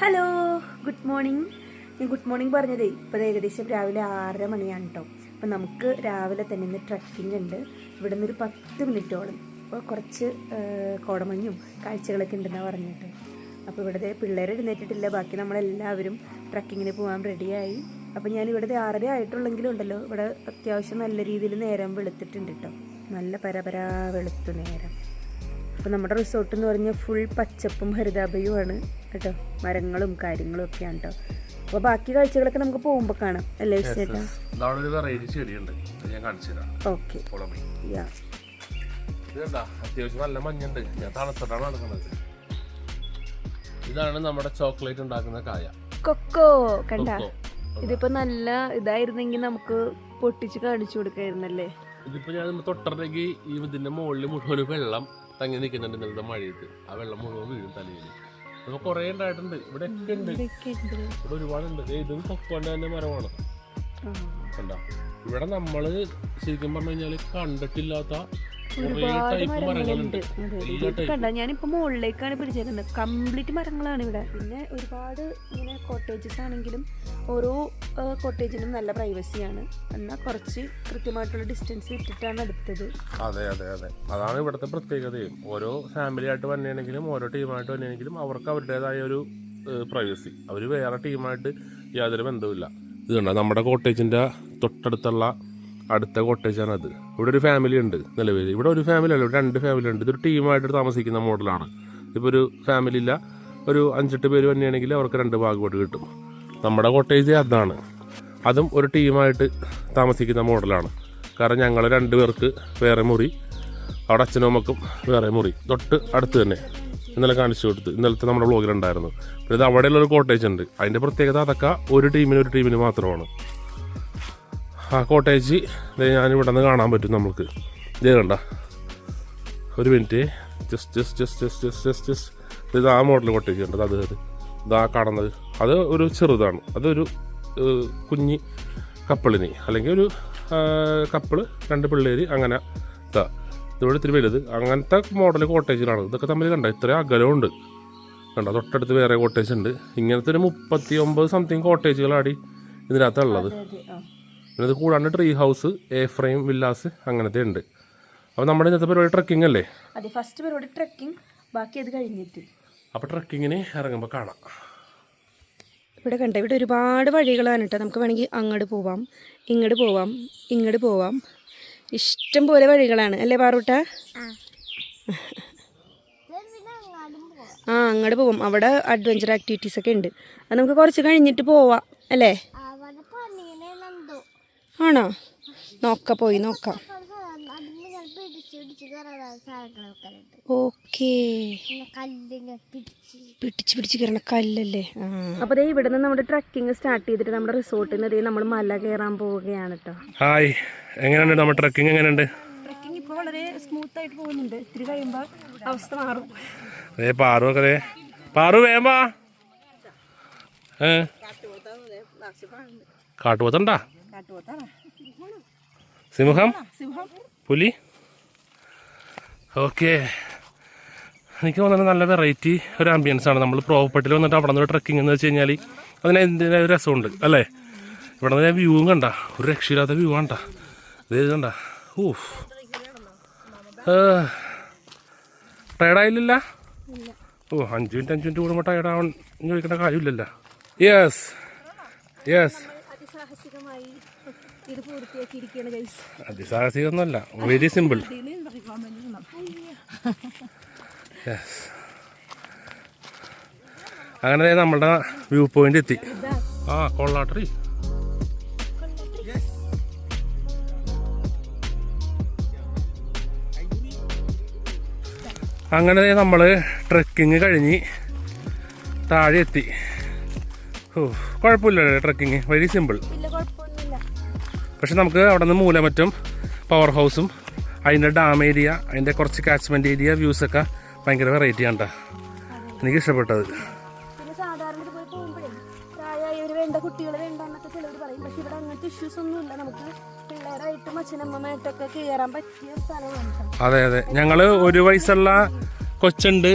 Hello good morning ഞാൻ good morning പറഞ്ഞതേ. ഇപ്പോൾ ഏകദേശം രാവിലെ ആറര മണിയാണ് കേട്ടോ അപ്പം നമുക്ക് രാവിലെ തന്നെ ഇന്ന് ട്രക്കിംഗ് ഉണ്ട്. ഇവിടെ നിന്നൊരു പത്ത് മിനിറ്റോളം. അപ്പോൾ കുറച്ച് കോടമഞ്ഞും കാഴ്ചകളൊക്കെ ഉണ്ടെന്നാണ് പറഞ്ഞിട്ട്. അപ്പോൾ ഇവിടുത്തെ പിള്ളേരെ എഴുന്നേറ്റിട്ടില്ല. ബാക്കി നമ്മളെല്ലാവരും ട്രക്കിങ്ങിന് പോകാൻ റെഡിയായി അപ്പോൾ ഞാൻ ഇവിടുത്തെ ആറര ആയിട്ടുള്ളെങ്കിലും ഉണ്ടല്ലോ. ഇവിടെ അത്യാവശ്യം നല്ല രീതിയിൽ നേരം വെളുത്തിട്ടുണ്ട് കേട്ടോ നല്ല പരപരാ വെളുത്തു നേരം. അപ്പോൾ നമ്മുടെ റിസോർട്ട് എന്ന് പറഞ്ഞാൽ ഫുൾ പച്ചപ്പും ഹരിതാഭയുമാണ് കേട്ടോ. മരങ്ങളും കാര്യങ്ങളും ഒക്കെയാണ് കേട്ടോ അപ്പോൾ ബാക്കി കാഴ്ചകളൊക്കെ നമുക്ക് പോകുമ്പോൾ കാണാം. അല്ലേ ചേട്ടാ? ഓക്കെ അത്യാവശ്യം നല്ല മഞ്ഞുണ്ട്. ഞാൻ തണുത്തിട്ടാണ് നടക്കുന്നത്. ഇതാണ് നമ്മുടെ ചോക്ലേറ്റ് ഉണ്ടാക്കുന്ന കായ. കൊക്കോ കണ്ട? ഇതിപ്പോ നല്ല ഇതായിരുന്നെങ്കിൽ നമുക്ക് പൊട്ടിച്ച് കാണിച്ചു കൊടുക്കായിരുന്നല്ലേ? ഇതിപ്പോ ഞാൻ തൊട്ടറിലേക്ക് ഈ ഇതിന്റെ മുകളിൽ മുഴുവൻ വെള്ളം തങ്ങി നിൽക്കുന്നുണ്ട് നല്ല മഴയത്ത്. ആ വെള്ളം മുഴുവൻ വീഴും തലയിൽ അപ്പൊ കുറെ ഉണ്ടായിട്ടുണ്ട്. ഇവിടെ ഒക്കെ ഉണ്ട്. ഇവിടെ ഒരുപാടുണ്ട്. ഇതും കൊക്കോന്റെ തന്നെ മരമാണ്. കണ്ട? ഇവിടെ നമ്മൾ ശരിക്കും പറഞ്ഞു കഴിഞ്ഞാൽ കണ്ടിട്ടില്ലാത്ത ഒരുപാട് മരങ്ങളുണ്ട്. അതെ കണ്ട ഞാനിപ്പോ മുകളിലേക്കാണ് പിടിച്ചേക്കുന്നത്. കംപ്ലീറ്റ് മരങ്ങളാണ് ഇവിടെ. പിന്നെ ഒരുപാട് ഇങ്ങനെ കോട്ടേജസ് ആണെങ്കിലും ഓരോ കോട്ടേജിനും നല്ല പ്രൈവസിയാണ് എന്നാൽ കുറച്ച് കൃത്യമായിട്ടുള്ള ഡിസ്റ്റൻസ് ഇട്ടിട്ടാണ് എടുത്തത് അതെ അതെ അതെ. അതാണ് ഇവിടുത്തെ പ്രത്യേകതയും. ഓരോ ഫാമിലി ആയിട്ട് വന്നെയാണെങ്കിലും ഓരോ ടീമായിട്ട് വന്നെയാണെങ്കിലും അവർക്ക് അവരുടേതായ ഒരു പ്രൈവസി അവർ വേറെ ടീമായിട്ട് യാതൊരു ബന്ധവുമില്ല. ഇത് കണ്ടോ? നമ്മുടെ കോട്ടേജിന്റെ തൊട്ടടുത്തുള്ള അടുത്ത കോട്ടേജാണ് അത്. ഇവിടെ ഒരു ഫാമിലി ഉണ്ട് നിലവിൽ. ഇവിടെ ഒരു ഫാമിലി അല്ല ഇവിടെ രണ്ട് ഫാമിലി ഉണ്ട്. ഇതൊരു ടീമായിട്ട് താമസിക്കുന്ന മോഡലാണ് ഇപ്പോൾ ഒരു ഫാമിലി ഇല്ല. ഒരു അഞ്ചെട്ട് പേര് വന്നെയാണെങ്കിൽ അവർക്ക് രണ്ട് ഭാഗമായിട്ട് കിട്ടും. നമ്മുടെ കോട്ടേജ് അതാണ്. അതും ഒരു ടീമായിട്ട് താമസിക്കുന്ന മോഡലാണ് കാരണം ഞങ്ങൾ രണ്ട് പേർക്ക് വേറെ മുറി അവിടെ അച്ഛനും അമ്മക്കും വേറെ മുറി. തൊട്ട് അടുത്ത് തന്നെ. ഇന്നലെ കാണിച്ചു കൊടുത്ത്. ഇന്നലത്തെ നമ്മുടെ ബ്ലോഗിലുണ്ടായിരുന്നു പിന്നെ ഇത് അവിടെയുള്ള ഒരു കോട്ടേജ് ഉണ്ട്. അതിന്റെ പ്രത്യേകത അതൊക്കെ ഒരു ടീമിന് ഒരു ടീമിന് മാത്രമാണ്. ആ കോട്ടേജ് ഞാനിവിടെ നിന്ന് കാണാൻ പറ്റും നമുക്ക് ഇതേ കണ്ട. ഒരു minute. Just just just just just just just. ഇത് ആ മോഡൽ കോട്ടേജ് ഉണ്ട് അത് അത്. ഇതാ കാണുന്നത്. അത് ഒരു ചെറുതാണ്. അതൊരു കുഞ്ഞ് കുഞ്ഞി കപ്പിളിന് അല്ലെങ്കിൽ ഒരു കപ്പിൾ രണ്ട് പിള്ളേർ അങ്ങനെ ഇതാ. ഇതോടെ ഇത്തിരി വലുത്. അങ്ങനത്തെ മോഡൽ കോട്ടേജിലാണ് ഇതൊക്കെ തമ്മിൽ കണ്ട? ഇത്ര അകലമുണ്ട്. കണ്ട? തൊട്ടടുത്ത് വേറെ കോട്ടേജ് ഉണ്ട്. ഇങ്ങനത്തെ ഒരു മുപ്പത്തി ഒമ്പത് സംതിങ് കോട്ടേജുകളാടി ഇതിനകത്തുള്ളത് പിന്നെ ഇത് കൂടാണ്ട് tree house A frame villas അങ്ങനത്തെ ഉണ്ട്. അപ്പോൾ നമ്മുടെ ഇന്നത്തെ പരിപാടി ട്രക്കിംഗ് അല്ലേ? അതെ ഫസ്റ്റ് പരിപാടി ട്രക്കിംഗ് ബാക്കി അത് കഴിഞ്ഞിട്ട്. അപ്പോൾ ട്രക്കിങ്ങിന് ഇറങ്ങുമ്പോൾ കാണാം. ഇവിടെ കണ്ട ഇവിടെ ഒരുപാട് വഴികളാണ് കേട്ടോ. നമുക്ക് വേണമെങ്കിൽ അങ്ങോട്ട് പോവാം ഇങ്ങോട്ട് പോവാം ഇങ്ങോട്ട് പോവാം. ഇഷ്ടം പോലെ വഴികളാണ്. അല്ലേ പാറൂട്ട? ആ. അങ്ങോട്ട് പോവാം. അവിടെ അഡ്വഞ്ചർ ആക്ടിവിറ്റീസ് ഒക്കെ ഉണ്ട്. അത് നമുക്ക് കുറച്ച് കഴിഞ്ഞിട്ട് പോവാം. അല്ലേ? ആണോ? നോക്ക പോയി നോക്കാം. ഓക്കേ. പിടിച്ച് പിടിച്ച് കയറണ കല്ലല്ലേ? അപ്പൊ ദേ ഇവിടെ നിന്ന് നമ്മുടെ ട്രക്കിംഗ് സ്റ്റാർട്ട് ചെയ്തിട്ട് നമ്മുടെ റിസോർട്ടിൽ നിന്ന് നമ്മൾ മല കയറാൻ പോവുകയാണ് കേട്ടോ ഹായ്. എങ്ങനെയുണ്ട് നമ്മുടെ ട്രക്കിംഗ് എങ്ങനെയുണ്ട്? ട്രക്കിംഗ് ഇപ്പോൾ വളരെ സ്മൂത്ത് ആയിട്ട് പോകുന്നുണ്ട്. ഇത്തിരി കഴിയുമ്പോൾ അവസ്ഥ മാറും. അതേ പാറു ഒക്കെ ദേ. പാറു വേമ്പാ ഏ? കാട്ടുപോത്തണ്ടാ? സിംഹം? പുലി? ഓക്കെ. എനിക്ക് തോന്നുന്നത് നല്ല വെറൈറ്റി ഒരു ആംബിയൻസ് ആണ്. നമ്മൾ പ്രോപ്പർട്ടിയിൽ വന്നിട്ട് അവിടെ നിന്ന് ട്രക്കിംഗ് എന്ന് വെച്ച് കഴിഞ്ഞാൽ അതിന് എന്തിനാ ഒരു രസമുണ്ട് അല്ലേ? ഇവിടെ നിന്ന് വ്യൂവും കണ്ട. ഒരു രക്ഷയില്ലാത്ത വ്യൂ കണ്ട ഇത് കണ്ട. ഊഫ് ടയർഡായില്ല ഓ അഞ്ച് മിനിറ്റ് അഞ്ച് മിനിറ്റ് കൂടുമ്പോൾ ടയർഡാവാൻ ചോദിക്കേണ്ട കാര്യമില്ലല്ലോ. യെസ് യെസ് ഇത് പൂർത്തിയാക്കിയിരിക്കുകയാണ് ഗൈസ് അതിസാഹസികമൊന്നുമല്ല വെരി സിമ്പിൾ അങ്ങനെ നമ്മളുടെ വ്യൂ പോയിന്റ് എത്തി. ആ കൊള്ളാട്ടറി. അങ്ങനെ ദേ നമ്മൾ ട്രക്കിങ് കഴിഞ്ഞ് താഴെ എത്തി. ഓ കുഴപ്പമില്ല ട്രക്കിങ് വെരി സിമ്പിൾ പക്ഷെ നമുക്ക് അവിടെ നിന്ന് മൂലമറ്റും പവർ ഹൗസും അതിന്റെ ഡാം ഏരിയ അതിന്റെ കുറച്ച് കാച്ച്മെന്റ് ഏരിയ വ്യൂസൊക്കെ ഭയങ്കര വെറൈറ്റി ആണ്. എനിക്ക് ഇഷ്ടപ്പെട്ടത്. കുട്ടികൾ വേണ്ട എന്നൊക്കെ ചിലർ പറയും. പക്ഷെ ഇവിടെ അങ്ങനത്തെ ഇഷ്യൂസ് ഒന്നുമില്ല നമുക്ക് പിള്ളേരായിട്ടും അച്ഛനമ്മമായിട്ടൊക്കെ കയറാൻ പറ്റിയ സ്ഥലമാണ് അതെ അതെ. ഞങ്ങൾ ഒരു വയസ്സുള്ള കൊച്ചുണ്ട്.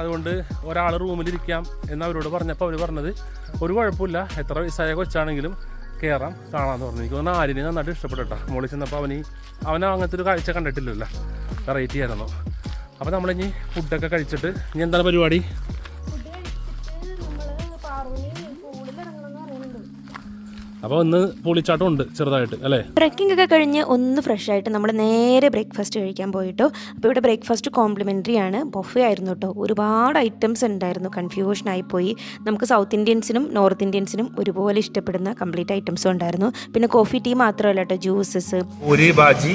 അതുകൊണ്ട് ഒരാൾ റൂമിലിരിക്കാം എന്ന് അവരോട് പറഞ്ഞപ്പോൾ അവർ പറഞ്ഞത് ഒരു കുഴപ്പമില്ല. എത്ര വയസ്സായ കൊച്ചാണെങ്കിലും കയറാം കാണാമെന്ന് പറഞ്ഞു. എനിക്ക് തോന്നുന്നു ആര്യനെ നന്നായിട്ട് ഇഷ്ടപ്പെട്ടോ മോളിൽ ചെന്നപ്പോൾ അവന് അവൻ അങ്ങനത്തെ ഒരു കാഴ്ച കണ്ടിട്ടില്ലല്ലോ. വെറൈറ്റി ആയിരുന്നു. അപ്പോൾ നമ്മളിനി ഫുഡൊക്കെ കഴിച്ചിട്ട് ഇനി എന്താണ് പരിപാടി? അപ്പോൾ ഒന്ന് പുളിച്ചാട്ടം ഉണ്ട് ചെറുതായിട്ട് അല്ലേ? ട്രക്കിംഗ് ഒക്കെ കഴിഞ്ഞ് ഒന്ന് ഫ്രഷ് ആയിട്ട് നമ്മൾ നേരെ ബ്രേക്ക്ഫാസ്റ്റ് കഴിക്കാൻ പോയിട്ടോ. അപ്പോൾ ഇവിടെ ബ്രേക്ക്ഫാസ്റ്റ് കോംപ്ലിമെന്ററി ആണ്. ബൊഫേ ആയിരുന്നു കേട്ടോ ഒരുപാട് ഐറ്റംസ് ഉണ്ടായിരുന്നു. കൺഫ്യൂഷൻ ആയിപ്പോയി നമുക്ക് സൗത്ത് ഇന്ത്യൻസിനും നോർത്ത് ഇന്ത്യൻസിനും ഒരുപോലെ ഇഷ്ടപ്പെടുന്ന കംപ്ലീറ്റ് ഐറ്റംസും ഉണ്ടായിരുന്നു. പിന്നെ കോഫി ടീ മാത്രമല്ല കേട്ടോ ജ്യൂസസ് ഒരു ബാജി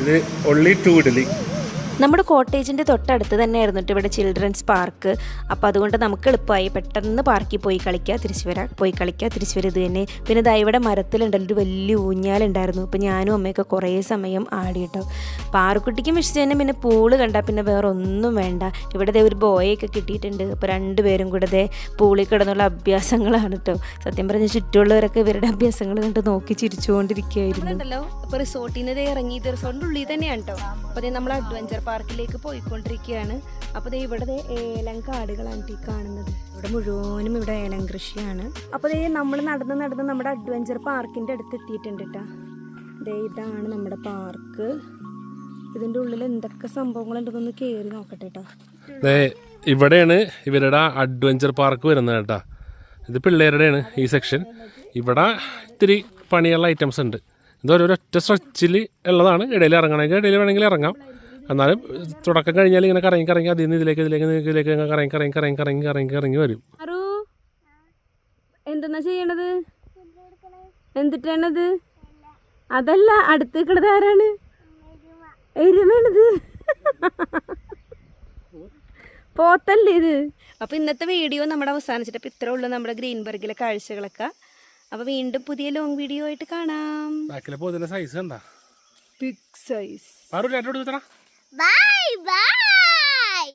ഇത് ഒള്ളി ടു ഇഡലി നമ്മുടെ കോട്ടേജിന്റെ തൊട്ടടുത്ത് തന്നെയായിരുന്നു കേട്ടോ ഇവിടെ ചിൽഡ്രൻസ് പാർക്ക്. അപ്പോൾ അതുകൊണ്ട് നമുക്ക് എളുപ്പമായി പെട്ടെന്ന് പാർക്കിൽ പോയി കളിക്കുക തിരിച്ചു വരാം പോയി കളിക്കുക തിരിച്ചു വരും. ഇത് തന്നെ. പിന്നെ ദാ ഇവിടെ മരത്തിലുണ്ടല്ലോ ഒരു വലിയ ഊഞ്ഞാലുണ്ടായിരുന്നു. അപ്പോൾ ഞാനും അമ്മയൊക്കെ കുറേ സമയം ആടി കേട്ടോ പാറക്കുട്ടിക്കും ഇഷ്ടം തന്നെ പിന്നെ പൂൾ കണ്ടാൽ പിന്നെ വേറെ ഒന്നും വേണ്ട. ഇവിടെ ഒരു ബോയൊക്കെ കിട്ടിയിട്ടുണ്ട്. അപ്പോൾ രണ്ടുപേരും കൂടെ ദേ പൂളിൽ കിടന്നുള്ള അഭ്യാസങ്ങളാണ് കേട്ടോ സത്യം പറഞ്ഞാൽ ചുറ്റുമുള്ളവരൊക്കെ ഇവരുടെ അഭ്യാസങ്ങൾ കണ്ട് നോക്കി ചിരിച്ചുകൊണ്ടിരിക്കുകയായിരുന്നു. നിന്ന് ഇറങ്ങി. റിസോർട്ടിന്റെ ഉള്ളിൽ തന്നെയാണ് കേട്ടോ അപ്പോൾ നമ്മൾ അഡ്വഞ്ചർ പാർക്കിലേക്ക് പോയിക്കൊണ്ടിരിക്കുകയാണ്. അപ്പോൾ ദേ ഇവിടെ ഏലം കാടുകളാണ് ഈ കാണുന്നത്. ഇവിടെ മുഴുവനും ഇവിടെ ഏലം കൃഷിയാണ്. അപ്പോൾ ദേ നമ്മൾ നടന്ന് നടന്ന് നമ്മുടെ അഡ്വഞ്ചർ പാർക്കിന്റെ അടുത്ത് എത്തിയിട്ടുണ്ട് കേട്ടാ ദേ ഇതാണ് നമ്മുടെ പാർക്ക്. ഇതിന്റെ ഉള്ളിൽ എന്തൊക്കെ സംഭവങ്ങളുണ്ടെന്നൊന്ന് കയറി നോക്കട്ടെ കേട്ടോ ഇവിടെയാണ് ഇവരുടെ അഡ്വഞ്ചർ പാർക്ക് വരുന്നത് കേട്ടാ ഇത് പിള്ളേരുടെയാണ് ഈ സെക്ഷൻ. ഇവിടെ ഇത്തിരി പണിയുള്ള ഐറ്റംസ് ഉണ്ട്. ഇത് ഒറ്റ സ്ട്രെച്ചിൽ ഉള്ളതാണ്. ഇടയിൽ ഇറങ്ങണമെങ്കിൽ ഇടയിൽ വേണമെങ്കിൽ ഇറങ്ങാം. എന്നാലും തുടക്കം കഴിഞ്ഞാൽ ഇങ്ങനെ കറങ്ങി കറങ്ങി അതിൽ നിന്ന് ഇതിലേക്ക് ഇതിലേക്ക് ഇതിലേക്ക് ഇങ്ങനെ കറങ്ങി കറങ്ങി കറങ്ങി കറങ്ങി കറങ്ങി കറങ്ങി വരും. എന്താ എന്തെന്നാ ചെയ്യണത്? എന്തിട്ടാണത്? അതല്ല അടുത്ത് കിടത് ആരാണ്? എരുമണത് പോത്തല്ലേ ഇത്? അപ്പോൾ ഇന്നത്തെ വീഡിയോ നമ്മുടെ അവസാനിച്ചിട്ട് അപ്പോൾ ഇത്രേ ഉള്ളൂ നമ്മുടെ ഗ്രീൻബർഗിലെ കാഴ്ചകളൊക്കെ. അപ്പോൾ വീണ്ടും പുതിയ ലോങ് വീഡിയോ ആയിട്ട് കാണാം. സൈസ് എന്താ ബിഗ് സൈസ് Bye bye.